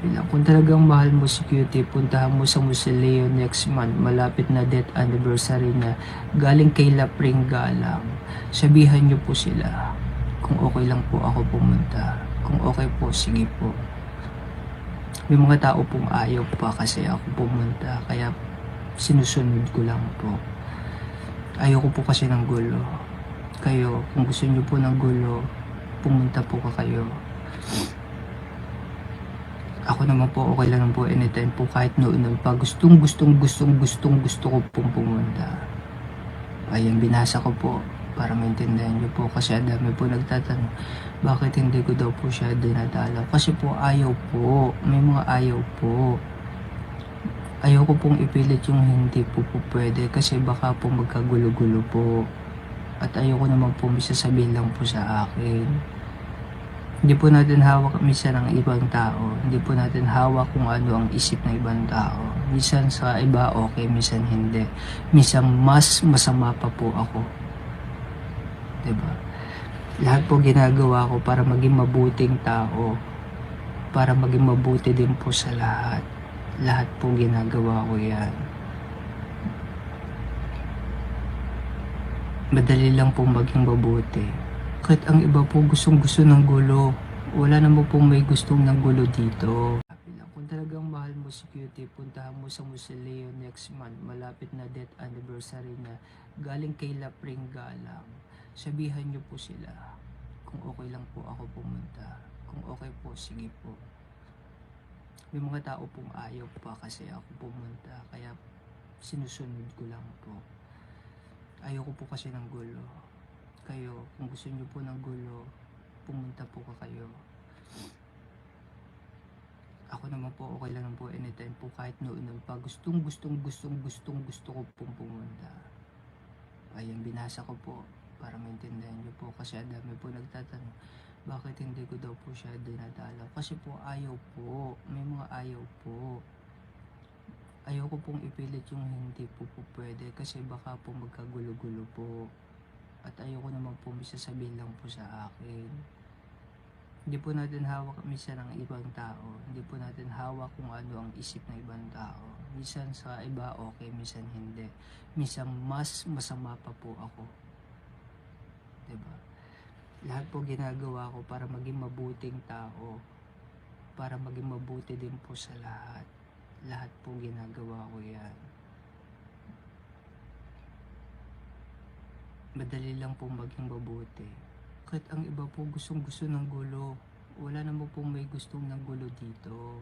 Bilang kung talagang mahal mo si Cutie, puntahan mo sa Musileo next month. Malapit na death anniversary niya. Galing kay Lapring Galang. Sabihan niyo po sila kung okay lang po ako pumunta. Kung okay po, sige po. May mga tao pong ayaw pa kasi ako pumunta. Kaya sinusunod ko lang po. Ayoko po kasi ng gulo. Kayo, kung gusto niyo po ng gulo, pumunta po ka kayo. Ako naman po, okay lang po anytime po kahit noon pa. Gustong, gustong, gustong, gustong, gusto ko pong pumunta. Ayan, binasa ko po para maintindihan niyo po kasi ang dami po nagtatanong bakit hindi ko daw po siya dinadalaw kasi po ayaw po may mga ayaw po ayaw ko pong ipilit yung hindi po po pwede kasi baka po magkagulo-gulo po at ayaw ko naman po may lang po sa akin hindi po natin hawak minsan ang ibang tao. Hindi po natin hawak kung ano ang isip ng ibang tao. Minsan sa iba okay, minsan hindi. Minsan mas masama pa po ako. ba? Lahat po ginagawa ko para maging mabuting tao. Para maging mabuti din po sa lahat. Lahat po ginagawa ko 'yan. Madali lang po maging mabuti. Kahit ang iba po gustong gusto ng gulo. Wala naman po may gustong ng gulo dito. Kung talagang mahal mo si Cutie, puntahan mo sa Musileo next month. Malapit na death anniversary niya. Galing kay Lapring Galang. Sabihan niyo po sila kung okay lang po ako pumunta. Kung okay po, sige po. May mga tao pong ayaw pa kasi ako pumunta. Kaya sinusunod ko lang po. Ayoko po kasi ng gulo. Kayo, kung gusto niyo po ng gulo, pumunta po ka kayo. Ako naman po, okay lang po anytime po kahit noon pa. Gustong, gustong, gustong, gustong, gusto ko pong pumunta. Ayan, binasa ko po para maintindihan niyo po kasi ang dami po nagtatanong bakit hindi ko daw po siya dinadalaw. Kasi po ayaw po, may mga ayaw po. Ayaw ko pong ipilit yung hindi po po pwede kasi baka po magkagulo-gulo po. At ayoko naman po may sasabihin lang po sa akin. Hindi po natin hawak minsan ang ibang tao. Hindi po natin hawak kung ano ang isip ng ibang tao. Minsan sa iba okay, minsan hindi. Minsan mas masama pa po ako. ba? Lahat po ginagawa ko para maging mabuting tao. Para maging mabuti din po sa lahat. Lahat po ginagawa ko 'yan. Madali lang po maging mabuti. Kahit ang iba po gustong gusto ng gulo, wala naman po may gustong ng gulo dito.